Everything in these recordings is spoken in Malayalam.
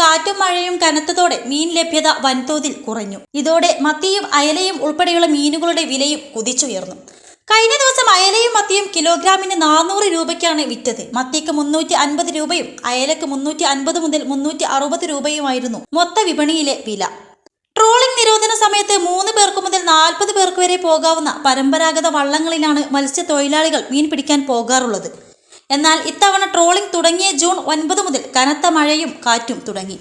കാറ്റും മഴയും കനത്തതോടെ മീൻ ലഭ്യത വൻതോതിൽ കുറഞ്ഞു. ഇതോടെ മത്തിയും അയലയും ഉൾപ്പെടെയുള്ള മീനുകളുടെ വിലയും കുതിച്ചുയർന്നു. കഴിഞ്ഞ ദിവസം അയലയും മത്തിയും കിലോഗ്രാമിന് നാനൂറ് രൂപയ്ക്കാണ് വിറ്റത്. മത്തിക്ക് മുന്നൂറ്റി അൻപത് രൂപയും അയലക്ക് മുന്നൂറ്റി അൻപത് മുതൽ മുന്നൂറ്റി അറുപത് രൂപയുമായിരുന്നു മൊത്ത വിപണിയിലെ വില. ട്രോളിംഗ് നിരോധന സമയത്ത് മൂന്ന് പേർക്ക് മുതൽ നാൽപ്പത് പേർക്ക് വരെ പോകാവുന്ന പരമ്പരാഗത വള്ളങ്ങളിലാണ് മത്സ്യത്തൊഴിലാളികൾ മീൻ പിടിക്കാൻ പോകാറുള്ളത്. എന്നാൽ ഇത്തവണ ട്രോളിംഗ് തുടങ്ങിയ ജൂൺ ഒൻപത് മുതൽ കനത്ത മഴയും കാറ്റും തുടങ്ങി.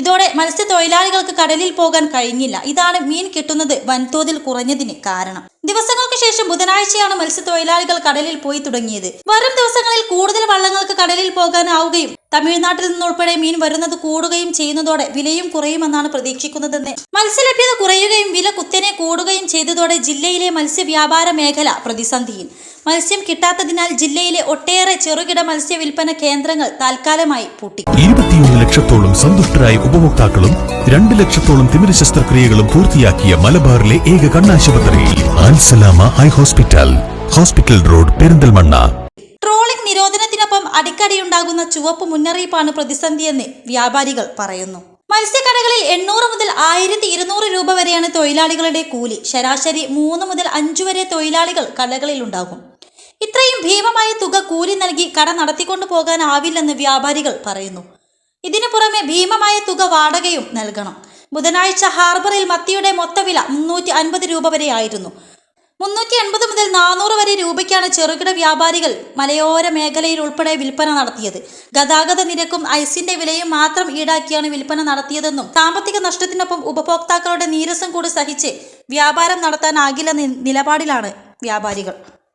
ഇതോടെ മത്സ്യത്തൊഴിലാളികൾക്ക് കടലിൽ പോകാൻ കഴിഞ്ഞില്ല. ഇതാണ് മീൻ കിട്ടുന്നത് വൻതോതിൽ കുറഞ്ഞതിന് കാരണം. ദിവസങ്ങൾക്ക് ശേഷം ബുധനാഴ്ചയാണ് മത്സ്യത്തൊഴിലാളികൾ കടലിൽ പോയി തുടങ്ങിയത്. വരും ദിവസങ്ങളിൽ കൂടുതൽ വള്ളങ്ങൾക്ക് കടലിൽ പോകാനാവുകയും തമിഴ്നാട്ടിൽ നിന്നുൾപ്പെടെ മീൻ വരുന്നത് കൂടുകയും ചെയ്യുന്നതോടെ വിലയും കുറയുമെന്നാണ് പ്രതീക്ഷിക്കുന്നതെന്ന് മത്സ്യലഭ്യത കുറയുകയും വില കുത്തനെ കൂടുകയും ചെയ്തതോടെ ജില്ലയിലെ മത്സ്യവ്യാപാര മേഖല പ്രതിസന്ധിയിൽ. മത്സ്യം കിട്ടാത്തതിനാൽ ജില്ലയിലെ ഒട്ടേറെ ചെറുകിട മത്സ്യ വിൽപ്പന കേന്ദ്രങ്ങൾ താൽക്കാലമായി പൂട്ടി. ഇരുപത്തിയൊന്ന് ലക്ഷത്തോളം സന്തുഷ്ടരായ ഉപഭോക്താക്കളും രണ്ട് ലക്ഷത്തോളം തിമിര ശസ്ത്രക്രിയകളും പൂർത്തിയാക്കിയ മലബാറിലെ ഏക കണ്ണാശുപത്രി Al Salama high hospital hospital road Perinthalmanna. Trolling നിരോധനത്തിനൊപ്പം അടിക്കടിയുണ്ടാകുന്ന ചുവപ്പ് മുന്നറിയിപ്പാണ് പ്രതിസന്ധിയെന്ന് വ്യാപാരികൾ പറയുന്നു. മത്സ്യക്കടകളിൽ എണ്ണൂറ് മുതൽ ആയിരത്തി ഇരുന്നൂറ് രൂപ വരെയാണ് തൊഴിലാളികളുടെ കൂലി. ശരാശരി മൂന്ന് മുതൽ അഞ്ചു വരെ തൊഴിലാളികൾ കടകളിൽ ഉണ്ടാകും ഇത്രയും ഭീമമായ തുക കൂലി നൽകി കട നടത്തിക്കൊണ്ടു പോകാനാവില്ലെന്ന് വ്യാപാരികൾ പറയുന്നു. ഇതിനു പുറമെ ഭീമമായ തുക വാടകയും നൽകണം. ബുധനാഴ്ച ഹാർബറിൽ മത്തിയുടെ മൊത്തവില മുന്നൂറ്റി അൻപത് രൂപ വരെയായിരുന്നു. മുന്നൂറ്റി എൺപത് മുതൽ നാനൂറ് വരെ രൂപയ്ക്കാണ് ചെറുകിട വ്യാപാരികൾ മലയോര മേഖലയിൽ ഉൾപ്പെടെ വിൽപ്പന നടത്തിയത്. ഗതാഗത നിരക്കും ഐസിന്റെ വിലയും മാത്രം ഈടാക്കിയാണ് വിൽപ്പന നടത്തിയതെന്നും സാമ്പത്തിക നഷ്ടത്തിനൊപ്പം ഉപഭോക്താക്കളുടെ നീരസം കൂടി സഹിച്ച് വ്യാപാരം നടത്താനാകില്ലെന്ന നിലപാടിലാണ് വ്യാപാരികൾ.